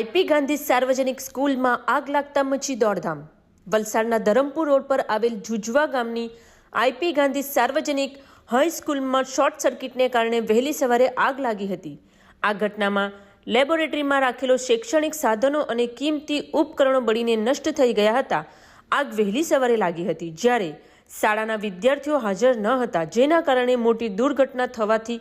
IP Gandhi સાર્વજનિક સ્કૂલમાં આગ લાગતા મચી દોડધામ. વલસાડના ધરમપુર રોડ પર આવેલ જુજવા ગામની આઈપી ગાંધી સાર્વજનિક હાઈસ્કૂલમાં શોર્ટ સર્કિટને કારણે વહેલી સવારે આગ લાગી હતી. આ ઘટનામાં લેબોરેટરીમાં રાખેલો શૈક્ષણિક સાધનો અને કિંમતી ઉપકરણો બળીને નષ્ટ થઈ ગયા હતા. આગ વહેલી સવારે લાગી હતી, જ્યારે શાળાના વિદ્યાર્થીઓ હાજર ન હતા, જેના કારણે મોટી દુર્ઘટના થવાથી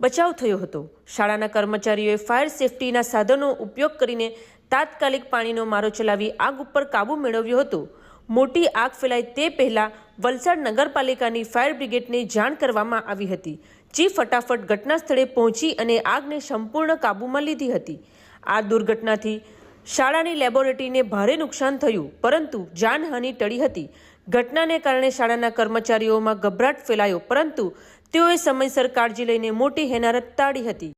બચાવ થયો હતો. શાળાના કર્મચારીઓએ ફાયર સેફટીના સાધનો ઉપયોગ કરીને તાત્કાલિક પાણીનો મારો ચલાવી આગ ઉપર કાબૂ મેળવ્યો હતો. મોટી આગ ફેલાય તે પહેલા વલસાડ નગરપાલિકાની ફાયર બ્રિગેડને જાણ કરવામાં આવી હતી. જે ફટાફટ ઘટના સ્થળે પહોંચી અને આગને સંપૂર્ણ કાબૂમાં લીધી હતી. આ દુર્ઘટનાથી શાળાની લેબોરેટરીને ભારે નુકસાન થયું, પરંતુ જાનહાનિ ટળી હતી. ઘટનાને કારણે શાળાના કર્મચારીઓમાં ગભરાટ ફેલાયો, પરંતુ તેઓએ સમયસર કાળજી લઈને મોટી હેનારત તાળી હતી.